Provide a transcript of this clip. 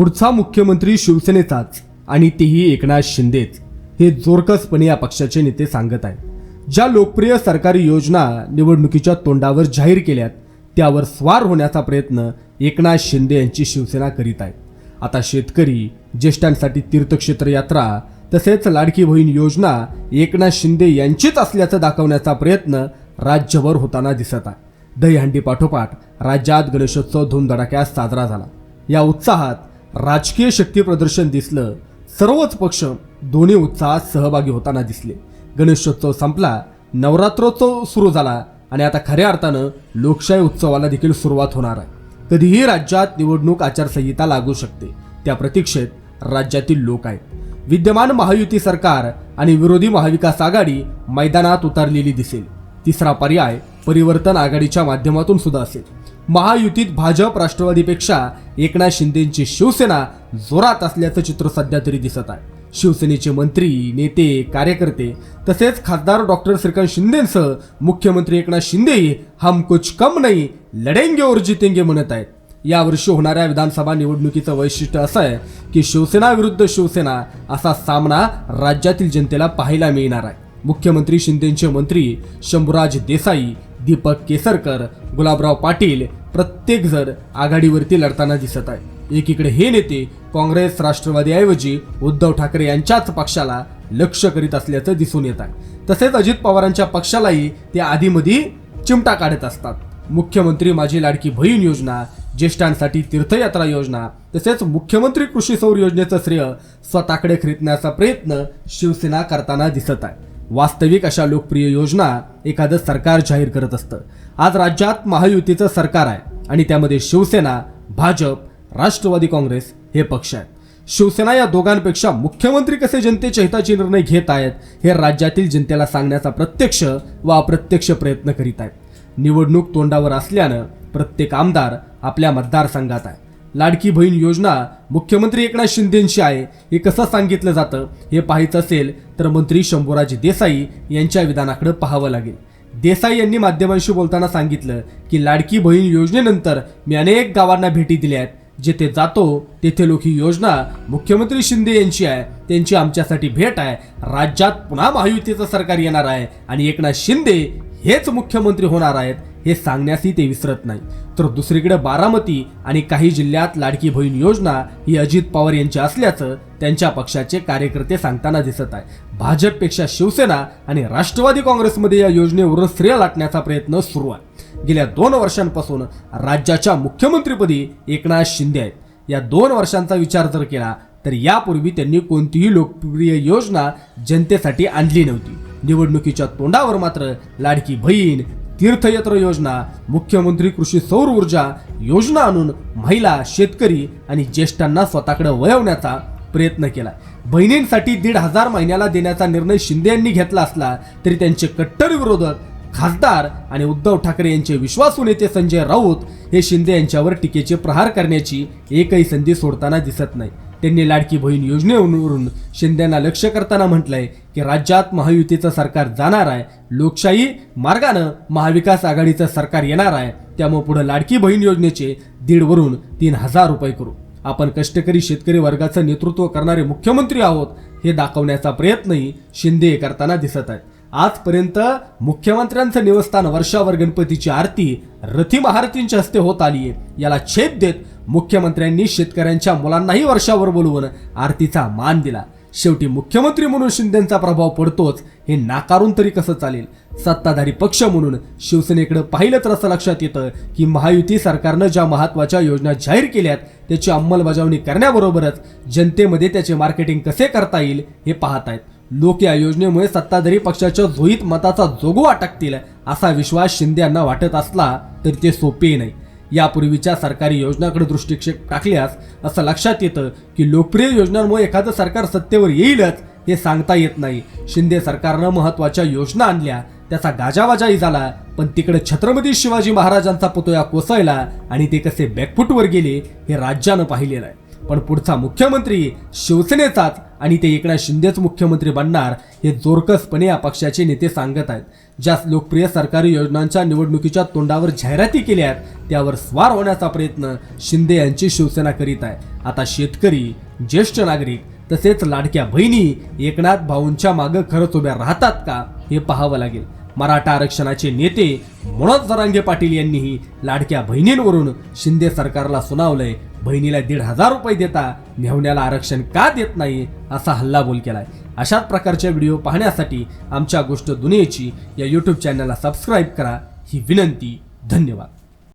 पुढचा मुख्यमंत्री शिवसेनेचाच आणि तेही एकनाथ शिंदेच हे जोरकसपणे या पक्षाचे नेते सांगत आहेत. ज्या लोकप्रिय सरकारी योजना निवडणुकीच्या तोंडावर जाहीर केल्यात त्यावर स्वार होण्याचा प्रयत्न एकनाथ शिंदे यांची शिवसेना करीत आहे आता शेतकरी ज्येष्ठांसाठी तीर्थक्षेत्र यात्रा तसेच लाडकी बहीण योजना एकनाथ शिंदे यांचीच असल्याचं दाखवण्याचा प्रयत्न राज्यभर होताना दिसत आहे. दहीहंडी पाठोपाठ राज्यात गणेशोत्सव धूमधडाक्यात साजरा झाला. या उत्साहात राजकीय शक्ती प्रदर्शन दिसलं सर्वच पक्ष दोन्ही उत्साहात सहभागी होताना दिसले. गणेशोत्सव संपला नवरात्रोत्सव सुरू झाला आणि आता खऱ्या अर्थानं लोकशाही उत्सवाला देखील सुरुवात होणार आहे. कधीही राज्यात निवडणूक आचारसंहिता लागू शकते. त्या प्रतीक्षेत राज्यातील लोक आहेत. विद्यमान महायुती सरकार आणि विरोधी महाविकास आघाडी मैदानात उतरलेली दिसेल. तिसरा पर्याय परिवर्तन आघाडीच्या माध्यमातून सुद्धा असेल. महायुतीत भाजप राष्ट्रवादीपेक्षा एकनाथ शिंदेची शिवसेना जोरात असल्याचं चित्र सध्या तरी दिसत आहे. शिवसेनेचे मंत्री नेते कार्यकर्ते तसेच खासदार डॉक्टर श्रीकांत शिंदेसह मुख्यमंत्री एकनाथ शिंदे हम कुछ कम नाही लढेंगे और जितेंगे म्हणत आहेत. यावर्षी होणाऱ्या विधानसभा निवडणुकीचं वैशिष्ट्य असं आहे की शिवसेना विरुद्ध शिवसेना असा सामना राज्यातील जनतेला पाहायला मिळणार आहे. मुख्यमंत्री शिंदेचे मंत्री शंभूराज देसाई दीपक केसरकर गुलाबराव पाटील प्रत्येक जण आघाडीवरती लढताना दिसत आहे. एकीकडे हे नेते काँग्रेस राष्ट्रवादीऐवजी उद्धव ठाकरे यांच्याच पक्षाला लक्ष करीत असल्याचं दिसून येत आहे. तसेच अजित पवारांच्या पक्षालाही ते आधीमध्ये चिमटा काढत असतात. मुख्यमंत्री माझी लाडकी बहीण योजना ज्येष्ठांसाठी तीर्थयात्रा योजना तसेच मुख्यमंत्री कृषी सौर योजनेचं श्रेय स्वतःकडे खरीदण्याचा प्रयत्न शिवसेना करताना दिसत आहे. वास्तविक अशा लोकप्रिय योजना एखादं सरकार जाहीर करत असतं. आज राज्यात महायुतीचं सरकार आहे आणि त्यामध्ये शिवसेना भाजप राष्ट्रवादी काँग्रेस हे पक्ष आहेत. शिवसेना या दोघांपेक्षा मुख्यमंत्री कसे जनतेच्या हिताचे निर्णय घेत आहेत हे राज्यातील जनतेला सांगण्याचा प्रत्यक्ष व अप्रत्यक्ष प्रयत्न करीत आहेत. निवडणूक तोंडावर असल्यानं प्रत्येक आमदार आपल्या मतदारसंघात आहे. लाडकी बहीण योजना मुख्यमंत्री एकनाथ शिंदेची आहे. हे कसं सांगितलं जातं हे पाहायचं असेल तर मंत्री शंभूराज देसाई यांच्या विधानाकडे पाहावं लागेल. देसाई यांनी माध्यमांशी बोलताना सांगितलं की लाडकी बहीण योजनेनंतर मी अनेक गावांना भेटी दिल्या आहेत. जेथे जातो तेथे लोक ही योजना मुख्यमंत्री शिंदे यांची आहे. त्यांची आमच्यासाठी भेट आहे. राज्यात पुन्हा महायुतीचं सरकार येणार आहे आणि एकनाथ शिंदे हेच मुख्यमंत्री होणार आहेत. हे सांगण्यासही ते विसरत नाही तर दुसरीकडे बारामती आणि काही जिल्ह्यात लाडकी बहीण योजना ही अजित पवार यांची असल्याचं त्यांच्या पक्षाचे कार्यकर्ते सांगताना दिसत आहे. भाजपपेक्षा शिवसेना आणि राष्ट्रवादी काँग्रेसमध्ये या योजनेवरून श्रेय लाटण्याचा प्रयत्न सुरू आहे. गेल्या दोन वर्षांपासून राज्याच्या मुख्यमंत्रीपदी एकनाथ शिंदे आहेत. या दोन वर्षांचा विचार जर केला तर यापूर्वी त्यांनी कोणतीही लोकप्रिय योजना जनतेसाठी आणली नव्हती. निवडणुकीच्या तोंडावर मात्र लाडकी बहीण तीर्थयात्रा योजना मुख्यमंत्री कृषी सौर ऊर्जा योजना आणून महिला शेतकरी आणि ज्येष्ठांना स्वतःकडे वळवण्याचा प्रयत्न केला. बहिणींसाठी दीड हजार महिन्याला देण्याचा निर्णय शिंदे यांनी घेतला असला तरी त्यांचे कट्टर विरोधक खासदार आणि उद्धव ठाकरे यांचे विश्वासू नेते संजय राऊत हे शिंदे यांच्यावर टीकेचे प्रहार करण्याची एकही संधी सोडताना दिसत नाही. त्यांनी लाडकी बहीण योजनेवरून शिंदेना लक्ष करताना म्हटलंय की राज्यात महायुतीचं सरकार जाणार आहे लोकशाही मार्गानं महाविकास आघाडीचं सरकार येणार आहे त्यामुळे पुढे लाडकी बहीण योजनेचे दीडवरून तीन हजार रुपये करू. आपण कष्टकरी शेतकरी वर्गाचं नेतृत्व करणारे मुख्यमंत्री आहोत हे दाखवण्याचा प्रयत्नही शिंदे करताना दिसत आहेत. आजपर्यंत मुख्यमंत्र्यांचं निवस्थान वर्षावर गणपतीची आरती रथी महारतींच्या हस्ते होत आली आहे याला छेद देत मुख्यमंत्र्यांनी शेतकऱ्यांच्या मुलांनाही वर्षावर बोलवून आरतीचा मान दिला. शेवटी मुख्यमंत्री म्हणून शिंदेचा प्रभाव पडतोच हे नाकारून तरी कसं चालेल? सत्ताधारी पक्ष म्हणून शिवसेनेकडे पाहिलं तर असं लक्षात येतं की महायुती सरकारनं ज्या महत्त्वाच्या योजना जाहीर केल्यात त्याची अंमलबजावणी करण्याबरोबरच जनतेमध्ये त्याचे मार्केटिंग कसे करता येईल हे पाहत आहेत लोक या योजनेमुळे सत्ताधारी पक्षाच्या झोईत मताचा जोगवा टाकतील असा विश्वास शिंदे यांना वाटत असला तरी ते सोपे नाही. यापूर्वीच्या सरकारी योजनाकडे दृष्टिक्षेप टाकल्यास असं लक्षात येतं की लोकप्रिय योजनांमुळे एखादं सरकार सत्तेवर येईलच हे सांगता येत नाही. शिंदे सरकारनं महत्त्वाच्या योजना आणल्या त्याचा गाजावाजाही झाला पण तिकडे छत्रपती शिवाजी महाराजांचा पुतळा कोसळला आणि ते कसे बॅकफुटवर गेले हे राज्यानं पाहिलेलं आहे. पण पुढचा मुख्यमंत्री शिवसेनेचाच आणि ते एकनाथ शिंदेच मुख्यमंत्री बनणार हे जोरकसपणे या पक्षाचे नेते सांगत आहेत. ज्या लोकप्रिय सरकारी योजनांच्या निवडणुकीच्या तोंडावर जाहिराती केल्या आहेत त्यावर स्वार होण्याचा प्रयत्न शिंदे यांची शिवसेना करीत आहे. आता शेतकरी ज्येष्ठ नागरिक तसेच लाडक्या बहिणी एकनाथ भाऊंच्या मागं खरंच उभ्या राहतात का हे पाहावं लागेल. मराठा आरक्षणाचे नेते मनोज जरांगे पाटील यांनीही लाडक्या बहिणींवरून शिंदे सरकारला सुनावलंय बहिणीला दीड हजार रुपये देता नेहण्याला आरक्षण का देत नाही असा हल्लाबोल केलाय. अशाच प्रकारच्या व्हिडिओ पाहण्यासाठी आमच्या गोष्ट दुनियेची या यूट्यूब चॅनलला सबस्क्राईब करा. ही विनंती धन्यवाद.